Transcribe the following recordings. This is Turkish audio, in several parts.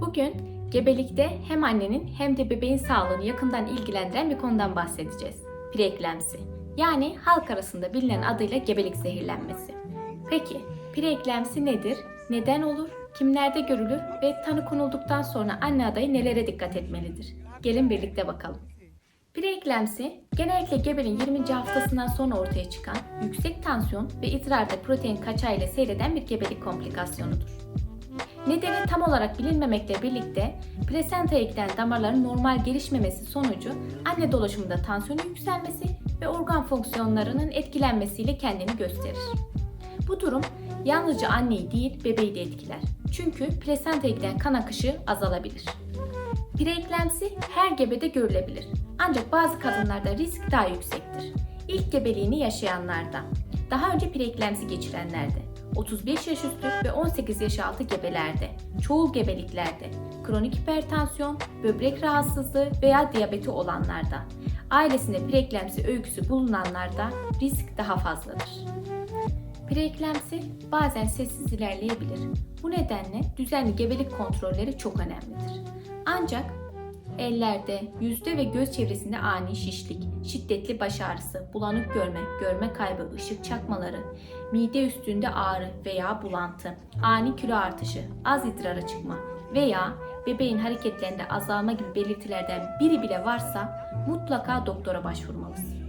Bugün gebelikte hem annenin hem de bebeğin sağlığını yakından ilgilendiren bir konudan bahsedeceğiz. Preeklemsi. Yani halk arasında bilinen adıyla gebelik zehirlenmesi. Peki preeklemsi nedir? Neden olur? Kimlerde görülür ve tanı konulduktan sonra anne adayı nelere dikkat etmelidir? Gelin birlikte bakalım. Preeklemsi genellikle gebeliğin 20. haftasından sonra ortaya çıkan yüksek tansiyon ve idrarda protein kaçağı ile seyreden bir gebelik komplikasyonudur. Nedeni tam olarak bilinmemekle birlikte plasentaya giden damarların normal gelişmemesi sonucu anne dolaşımında tansiyonun yükselmesi ve organ fonksiyonlarının etkilenmesiyle kendini gösterir. Bu durum yalnızca anneyi değil bebeği de etkiler. Çünkü plasentaya giden kan akışı azalabilir. Preeklemsi her gebede görülebilir. Ancak bazı kadınlarda risk daha yüksektir. İlk gebeliğini yaşayanlarda, daha önce preeklemsi geçirenlerde, 35 yaş üstü ve 18 yaş altı gebelerde, çoğul gebeliklerde, kronik hipertansiyon, böbrek rahatsızlığı veya diyabeti olanlarda, ailesinde preeklemsi öyküsü bulunanlarda risk daha fazladır. Preeklemsi bazen sessiz ilerleyebilir. Bu nedenle düzenli gebelik kontrolleri çok önemlidir. Ancak ellerde, yüzde ve göz çevresinde ani şişlik, şiddetli baş ağrısı, bulanık görme, görme kaybı, ışık çakmaları, mide üstünde ağrı veya bulantı, ani kilo artışı, az idrara çıkma veya bebeğin hareketlerinde azalma gibi belirtilerden biri bile varsa mutlaka doktora başvurmalısın.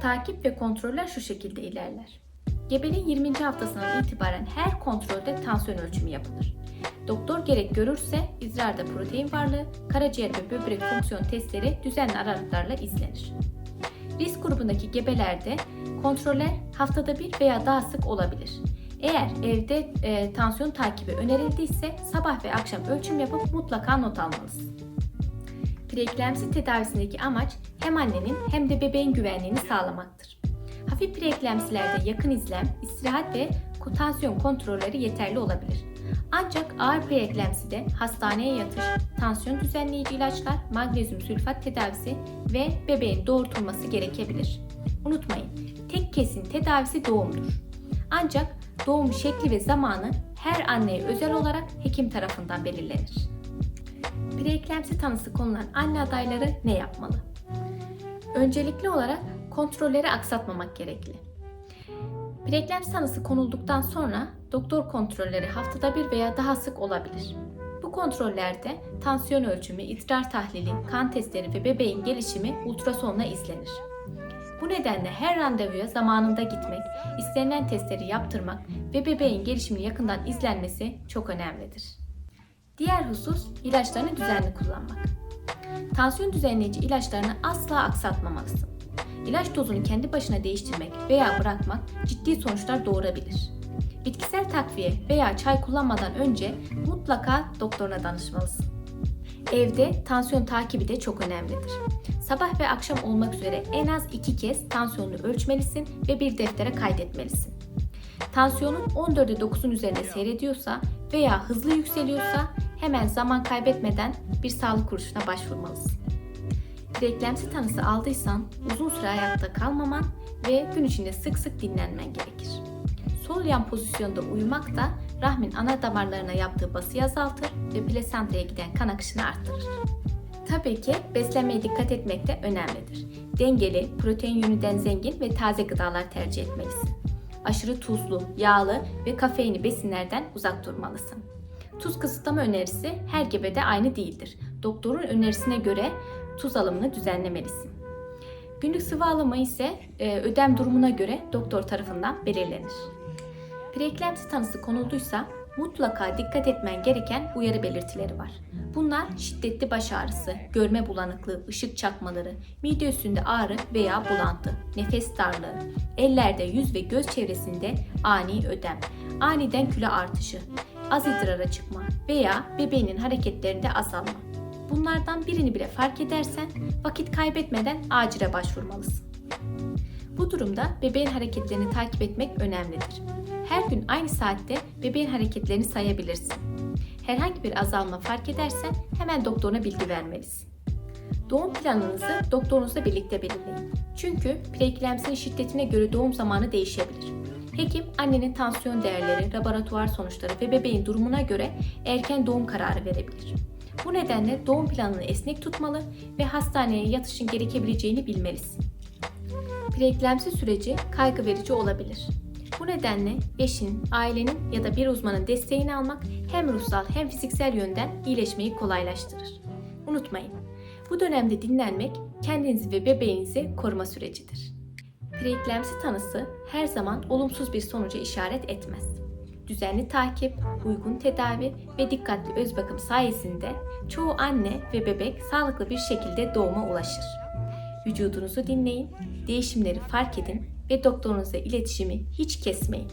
Takip ve kontroller şu şekilde ilerler. Gebeliğin 20. haftasından itibaren her kontrolde tansiyon ölçümü yapılır. Doktor gerek görürse idrarda protein varlığı, karaciğer ve böbrek fonksiyon testleri düzenli aralıklarla izlenir. Risk grubundaki gebelerde kontroller haftada bir veya daha sık olabilir. Eğer evde e, tansiyon takibi önerildiyse sabah ve akşam ölçüm yapıp mutlaka not almalısın. Preeklemsi tedavisindeki amaç hem annenin hem de bebeğin güvenliğini sağlamaktır. Hafif preeklemsilerde yakın izlem, istirahat ve tansiyon kontrolleri yeterli olabilir. Ancak ağır preeklemside hastaneye yatış, tansiyon düzenleyici ilaçlar, magnezyum sülfat tedavisi ve bebeğin doğurtulması gerekebilir. Unutmayın, tek kesin tedavisi doğumdur. Ancak doğum şekli ve zamanı her anneye özel olarak hekim tarafından belirlenir. Preeklemsi tanısı konulan anne adayları ne yapmalı? Öncelikli olarak kontrolleri aksatmamak gerekli. Preeklemsi tanısı konulduktan sonra doktor kontrolleri haftada bir veya daha sık olabilir. Bu kontrollerde tansiyon ölçümü, idrar tahlili, kan testleri ve bebeğin gelişimi ultrasonla izlenir. Bu nedenle her randevuya zamanında gitmek, istenilen testleri yaptırmak ve bebeğin gelişimini yakından izlenmesi çok önemlidir. Diğer husus ilaçlarını düzenli kullanmak. Tansiyon düzenleyici ilaçlarını asla aksatmamalısın. İlaç dozunu kendi başına değiştirmek veya bırakmak ciddi sonuçlar doğurabilir. Bitkisel takviye veya çay kullanmadan önce mutlaka doktoruna danışmalısın. Evde tansiyon takibi de çok önemlidir. Sabah ve akşam olmak üzere en az iki kez tansiyonunu ölçmelisin ve bir deftere kaydetmelisin. Tansiyonun 14'e 9'un üzerinde seyrediyorsa veya hızlı yükseliyorsa hemen zaman kaybetmeden bir sağlık kuruluşuna başvurmalısın. Preeklemsi tanısı aldıysan uzun süre ayakta kalmaman ve gün içinde sık sık dinlenmen gerekir. Sol yan pozisyonda uyumak da rahmin ana damarlarına yaptığı basıyı azaltır ve plasentaya giden kan akışını arttırır. Tabii ki beslenmeye dikkat etmek de önemlidir. Dengeli, protein yönünden zengin ve taze gıdalar tercih etmelisin. Aşırı tuzlu, yağlı ve kafeinli besinlerden uzak durmalısın. Tuz kısıtlama önerisi her gebede aynı değildir. Doktorun önerisine göre tuz alımını düzenlemelisin. Günlük sıvı alımı ise e, ödem durumuna göre doktor tarafından belirlenir. Preeklemsi tanısı konulduysa mutlaka dikkat etmen gereken uyarı belirtileri var. Bunlar şiddetli baş ağrısı, görme bulanıklığı, ışık çakmaları, mide üstünde ağrı veya bulantı, nefes darlığı, ellerde, yüz ve göz çevresinde ani ödem, aniden kilo artışı, az idrara çıkma veya bebeğinin hareketlerinde azalma. Bunlardan birini bile fark edersen vakit kaybetmeden acile başvurmalısın. Bu durumda bebeğin hareketlerini takip etmek önemlidir. Her gün aynı saatte bebeğin hareketlerini sayabilirsin. Herhangi bir azalma fark edersen hemen doktoruna bilgi vermelisin. Doğum planınızı doktorunuzla birlikte belirleyin. Çünkü preeklemsinin şiddetine göre doğum zamanı değişebilir. Hekim annenin tansiyon değerleri, laboratuvar sonuçları ve bebeğin durumuna göre erken doğum kararı verebilir. Bu nedenle doğum planını esnek tutmalı ve hastaneye yatışın gerekebileceğini bilmelisin. Preeklemsi süreci kaygı verici olabilir. Bu nedenle eşin, ailenin ya da bir uzmanın desteğini almak hem ruhsal hem fiziksel yönden iyileşmeyi kolaylaştırır. Unutmayın, bu dönemde dinlenmek kendinizi ve bebeğinizi koruma sürecidir. Preeklemsi tanısı her zaman olumsuz bir sonuca işaret etmez. Düzenli takip, uygun tedavi ve dikkatli öz bakım sayesinde çoğu anne ve bebek sağlıklı bir şekilde doğuma ulaşır. Vücudunuzu dinleyin, değişimleri fark edin ve doktorunuzla iletişimi hiç kesmeyin.